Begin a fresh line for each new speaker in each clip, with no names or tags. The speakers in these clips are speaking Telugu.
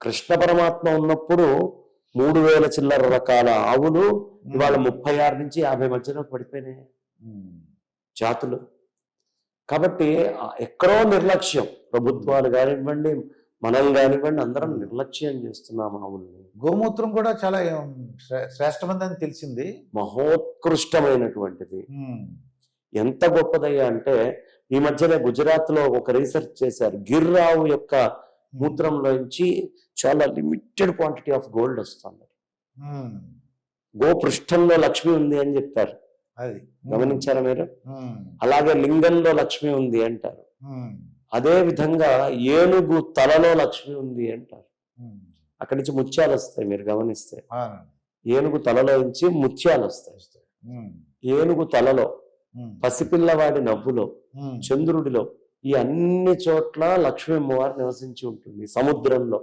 కృష్ణ పరమాత్మ ఉన్నప్పుడు మూడు వేల చిల్లర రకాల ఆవులు ఇవాళ ముప్పై ఆరు నుంచి యాభై మధ్యలో పడిపోయినాయి. జాతులు. కాబట్టి ఎక్కడో నిర్లక్ష్యం. ప్రభుత్వాలు కానివ్వండి మనం కానివ్వండి అందరం నిర్లక్ష్యం చేస్తున్నాం ఆవుల్ని.
గోమూత్రం కూడా చాలా శ్రేష్టమైనదని తెలిసింది.
మహోత్కృష్టమైనటువంటిది. ఎంత గొప్పదయ్యా అంటే ఈ మధ్యనే గుజరాత్లో ఒక రీసెర్చ్ చేశారు. గిర్రావు యొక్క మూత్రంలోంచి చాలా లిమిటెడ్ క్వాంటిటీ ఆఫ్ గోల్డ్ వస్తుంది
ఉమ్.
గోపృష్ఠంలో లక్ష్మి ఉంది అని చెప్తారు
అది
గమనించారా మీరు
ఉమ్.
అలాగే లింగంలో లక్ష్మి ఉంది అంటారు
ఉమ్.
అదే విధంగా ఏనుగు తలలో లక్ష్మి ఉంది అంటారు. అక్కడి నుంచి ముత్యాలు వస్తాయి మీరు గమనిస్తే. ఏనుగు తలలో నుంచి ముత్యాలు వస్తాయి. ఏనుగు తలలో. పసిపిల్లవాడి నవ్వులో. చంద్రుడిలో ఈ అన్ని చోట్ల లక్ష్మీ అమ్మవారు నివసించి ఉంటుంది సముద్రంలో.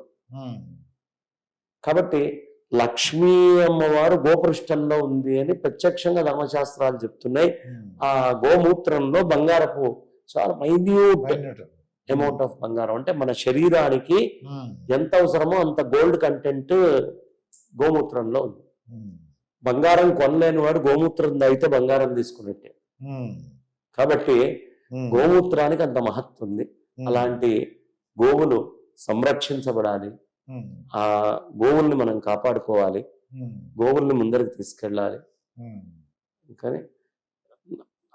కాబట్టి లక్ష్మీ అమ్మవారు గోపృష్టంలో ఉంది అని ప్రత్యక్షంగా ధర్మశాస్త్రాలు చెప్తున్నాయి. ఆ గోమూత్రంలో బంగారపు చాలా మైన్యూట్. అమౌంట్ ఆఫ్ బంగారం అంటే మన శరీరానికి. ఎంత అవసరమో అంత గోల్డ్ కంటెంట్ గోమూత్రంలో ఉంది. బంగారం కొనలేని వాడు గోమూత్రం తాగితే బంగారం తీసుకున్నట్టే. కాబట్టి. గోమూత్రానికి అంత మహత్వం ఉంది. అలాంటి గోవులు సంరక్షించబడాలి. ఆ గోవుల్ని మనం కాపాడుకోవాలి. గోవుల్ని ముందరికి తీసుకెళ్ళాలి. కానీ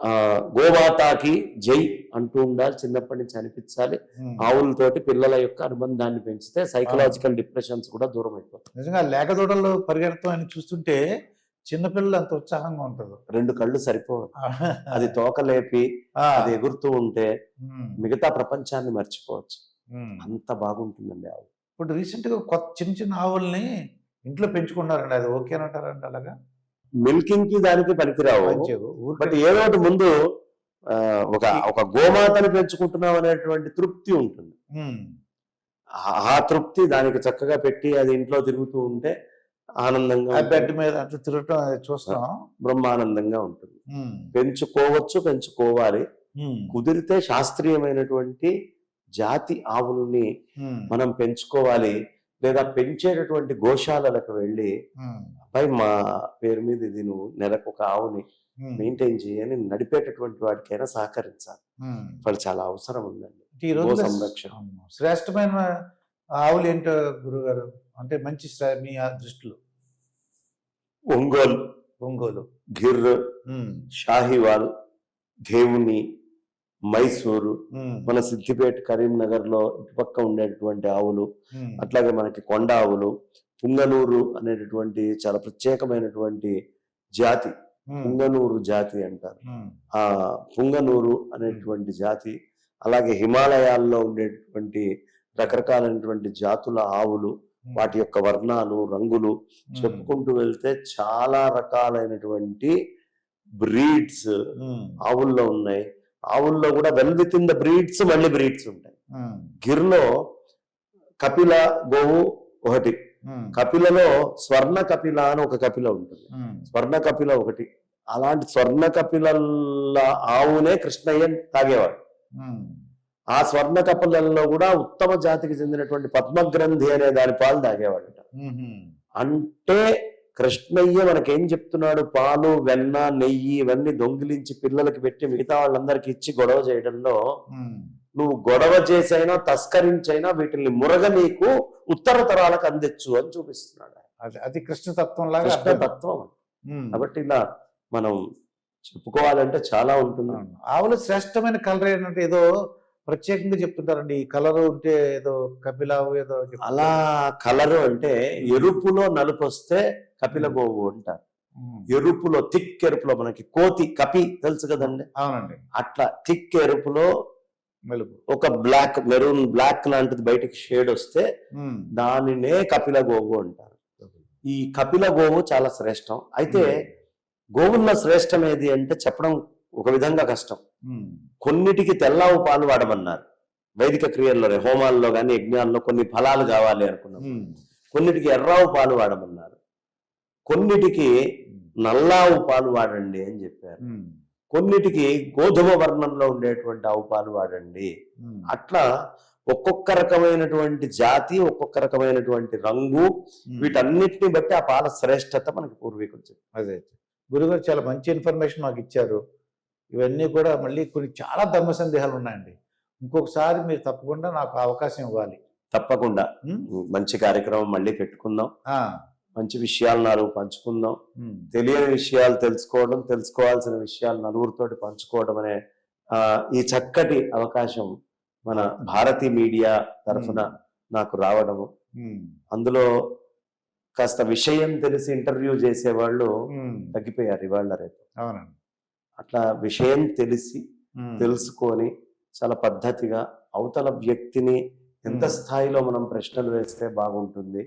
ఆ గోమాతాకి జై అంటూ ఉండాలి చిన్నప్పటి నుంచి అనిపించాలి. ఆవులతోటి పిల్లల యొక్క అనుబంధాన్ని పెంచితే సైకలాజికల్ డిప్రెషన్స్ కూడా దూరం అయిపోతాయి
నిజంగా లేకదోడలు పరిగెడతాం అని చూస్తుంటే చిన్నపిల్లలు అంత ఉత్సాహంగా ఉంటారు
రెండు కళ్ళు సరిపోవు అది తోకలేపి. అది ఎగురుతూ ఉంటే. మిగతా ప్రపంచాన్ని మర్చిపోవచ్చు. అంత బాగుంటుందండి ఆవు
ఇప్పుడు రీసెంట్గా కొత్త చిన్న చిన్న ఆవుల్ని ఇంట్లో పెంచుకున్నారండి అది ఓకేనంటారండి అలాగా
మిల్కింగ్కి దానికి పనికిరావు బట్ ఏదో ఒకటి ముందు ఒక ఒక గోమాతని పెంచుకుంటున్నాం అనేటువంటి తృప్తి ఉంటుంది. ఆ- తృప్తి దానికి చక్కగా పెట్టి అది ఇంట్లో తిరుగుతూ ఉంటే ఆనందంగా
బెడ్. మీద అట్లా తిరగటం చూస్తాం
బ్రహ్మానందంగా ఉంటుంది. పెంచుకోవచ్చు పెంచుకోవాలి. కుదిరితే శాస్త్రీయమైనటువంటి జాతి ఆవుల్ని. మనం పెంచుకోవాలి లేదా పెంచేటటువంటి గోశాలలకు వెళ్ళి. అబ్బాయి మా పేరు మీద ఇది నువ్వు నెలకు ఒక ఆవుని. మెయింటైన్ చేయని నడిపేటటువంటి వాడికైనా సహకరించాలి. వాళ్ళు చాలా అవసరం ఉందండి సంరక్షణ.
శ్రేష్టమైన ఆవులు ఏంటో గురుగారు అంటే మంచి మీ ఆ దృష్టిలో
ఒంగోలు
ఒంగోలు
గిర్. షాహివాల్ దేవుని మైసూరు. మన సిద్దిపేట కరీంనగర్లో ఇటుపక్క ఉండేటటువంటి ఆవులు. అట్లాగే మనకి కొండ ఆవులు పుంగనూరు అనేటటువంటి చాలా ప్రత్యేకమైనటువంటి జాతి. పుంగనూరు జాతి అంటారు. ఆ పుంగనూరు అనేటువంటి జాతి అలాగే హిమాలయాల్లో ఉండేటువంటి రకరకాలైనటువంటి జాతుల ఆవులు. వాటి యొక్క వర్ణాలు రంగులు చెప్పుకుంటూ వెళ్తే చాలా రకాలైనటువంటి బ్రీడ్స్. ఆవుల్లో ఉన్నాయి ఆవుల్లో కూడా well with in the breeds మళ్ళీ బ్రీడ్స్ ఉంటాయి. గిర్లో కపిల గోవు ఒకటి. కపిలలో స్వర్ణ కపిల అని ఒక కపిల ఉంటుంది. స్వర్ణ కపిల ఒకటి అలాంటి స్వర్ణ కపిలల ఆవునే కృష్ణయ్య తాగేవాడు. ఆ స్వర్ణ కపిలల్లో కూడా ఉత్తమ జాతికి చెందినటువంటి పద్మగ్రంథి అనే దాని పాలు తాగేవాడట. అంటే కృష్ణయ్య మనకేం చెప్తున్నాడు పాలు వెన్న నెయ్యి ఇవన్నీ దొంగిలించి పిల్లలకి పెట్టి మిగతా వాళ్ళందరికి ఇచ్చి గొడవ చేయడంలో. నువ్వు గొడవ చేసైనా తస్కరించైనా వీటిని మురగ నీకు ఉత్తర తరాలకు అందించు అని చూపిస్తున్నాడు.
అది కృష్ణతత్వం లాగా
కృష్ణ
అర్థం.
తత్వం
ఉమ్.
కాబట్టి ఇలా మనం చెప్పుకోవాలంటే చాలా ఉంటుంది.
ఆవులు శ్రేష్టమైన కలర్ ఏంటంటే ఏదో ప్రత్యేకంగా చెప్తుంటారండి ఈ కలర్ ఉంటే ఏదో కపిలావు ఏదో.
అలా కలరు అంటే ఎరుపులో నలుపు వస్తే కపిల గోవు అంటారు. ఎరుపులో థిక్ ఎరుపులో మనకి కోతి కపి తెలుసు కదండి?
అవునండి.
అట్లా థిక్ ఎరుపులో ఒక బ్లాక్ మెరూన్ బ్లాక్ లాంటిది బయటికి షేడ్ వస్తే. దానినే కపిల గోవు అంటారు. ఈ కపిల గోవు చాలా శ్రేష్టం. అయితే గోవుల్లో శ్రేష్టం ఏది అంటే చెప్పడం ఒక విధంగా కష్టం. కొన్నిటికి తెల్లావు పాలు వాడమన్నారు. వైదిక క్రియల్లోనే హోమాల్లో కానీ యజ్ఞాల్లో కొన్ని ఫలాలు కావాలి అనుకున్నాం. కొన్నిటికి ఎర్రావు పాలు వాడమన్నారు. కొన్నిటికి నల్లావు పాలు వాడండి అని చెప్పారు. కొన్నిటికి గోధుమ వర్ణంలో ఉండేటువంటి ఆవు పాలు వాడండి. అట్లా ఒక్కొక్క రకమైనటువంటి జాతి ఒక్కొక్క రకమైనటువంటి రంగు వీటన్నిటిని బట్టి ఆ పాల శ్రేష్టత మనకి పూర్వీకులు చెప్పారు
అదే. గురుగారు చాలా మంచి ఇన్ఫర్మేషన్ మాకు ఇచ్చారు. ఇవన్నీ కూడా మళ్ళీ కొన్ని చాలా ధర్మ సందేహాలు ఉన్నాయండి. ఇంకొకసారి మీరు తప్పకుండా నాకు అవకాశం ఇవ్వాలి.
తప్పకుండా? మంచి కార్యక్రమం మళ్ళీ పెట్టుకుందాం. మంచి విషయాలు నాలుగు పంచుకుందాం. తెలియని విషయాలు తెలుసుకోవడం తెలుసుకోవాల్సిన విషయాలు నలుగురితోటి పంచుకోవడం అనే ఈ చక్కటి అవకాశం మన భారతీ మీడియా తరఫున నాకు రావడము. అందులో కాస్త విషయం తెలిసి ఇంటర్వ్యూ చేసేవాళ్ళు తగ్గిపోయారు ఇవాళ రేపు. అట్లా విషయం తెలిసి తెలుసుకొని చాలా పద్ధతిగా అవతల వ్యక్తిని ఎంత. స్థాయిలో మనం ప్రశ్నలు వేస్తే బాగుంటుంది.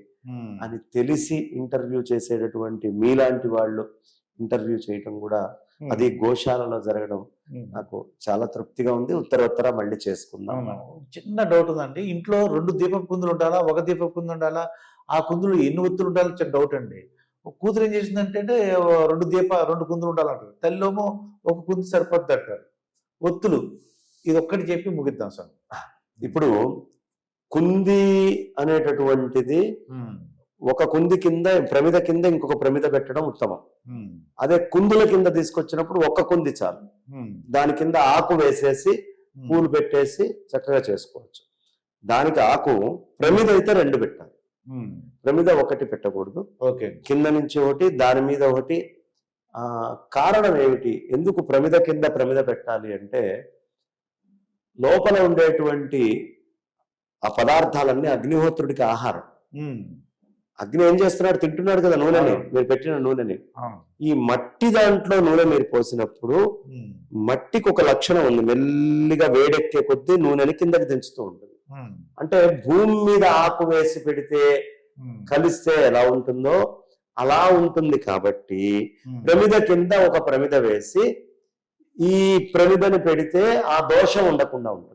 అని తెలిసి ఇంటర్వ్యూ చేసేటటువంటి మీలాంటి వాళ్ళు ఇంటర్వ్యూ చేయటం కూడా అది గోశాలలో జరగడం. నాకు చాలా తృప్తిగా ఉంది. ఉత్తరోత్తర మళ్ళీ చేసుకుందాం.
చిన్న డౌట్ ఉందండి. ఇంట్లో రెండు దీపపు కుందులు ఉండాలా? ఒక దీపపు కుందు ఉండాలా? ఆ కుందులు ఎన్ని ఒత్తులు ఉండాలో? చిన్న డౌట్ అండి. కూతురు ఏం చేసిందంటే రెండు దీప రెండు కుందులు ఉండాలంటారు. తల్లిలోమో ఒక కుందు సరిపోద్ది అంటారు. ఒత్తులు. ఇది ఒక్కటి చెప్పి ముగిద్దాం సార్.
ఇప్పుడు కుంది అనేటటువంటిది ఒక కుంది కింద ప్రమిద కింద ఇంకొక ప్రమిద పెట్టడం ఉత్తమం. అదే కుందుల కింద తీసుకొచ్చినప్పుడు ఒక్క కుంది చాలు. దాని కింద ఆకు వేసేసి పూలు పెట్టేసి చక్కగా చేసుకోవచ్చు. దానికి ఆకు ప్రమిద అయితే రెండు పెట్టాలి. ప్రమిద ఒకటి పెట్టకూడదు.
ఓకే.
కింద నుంచి ఒకటి దాని మీద ఒకటి. ఆ కారణం ఏమిటి? ఎందుకు ప్రమిద కింద ప్రమిద పెట్టాలి అంటే లోపల ఉండేటువంటి ఆ పదార్థాలన్నీ అగ్నిహోత్రుడికి ఆహారం. అగ్ని ఏం చేస్తున్నాడు? తింటున్నాడు కదా నూనెని. మీరు పెట్టిన నూనెని. ఈ మట్టి దాంట్లో నూనె మీరు పోసినప్పుడు మట్టికి ఒక లక్షణం ఉంది. మెల్లిగా వేడెక్కే కొద్దీ నూనెని కిందకి దించుతూ ఉంటుంది. అంటే భూమి మీద ఆకు వేసి పెడితే కలిస్తే ఎలా ఉంటుందో అలా ఉంటుంది కాబట్టి ప్రమిద కింద ఒక ప్రమిద వేసి ఈ ప్రమిదని పెడితే ఆ దోషం ఉండకుండా ఉంటుంది.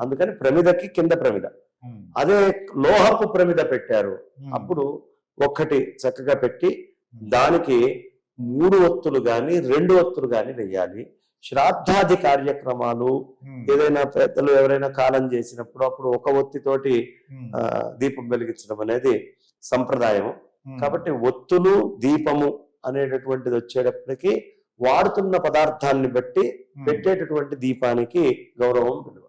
అందుకని ప్రమిదకి కింద ప్రమిద. అదే లోహపు ప్రమిద పెట్టారు. అప్పుడు ఒక్కటి చక్కగా పెట్టి దానికి మూడు ఒత్తులు గాని రెండు ఒత్తులు గాని వెయ్యాలి శ్రాద్ధాది కార్యక్రమాలు ఏదైనా పెద్దలు ఎవరైనా కాలం చేసినప్పుడు అప్పుడు ఒక ఒత్తితోటి దీపం వెలిగించడం అనేది సంప్రదాయం కాబట్టి ఒత్తులు దీపము అనేటటువంటిది వచ్చేటప్పటికి వాడుతున్న పదార్థాన్ని బట్టి పెట్టేటటువంటి దీపానికి గౌరవం విలువ.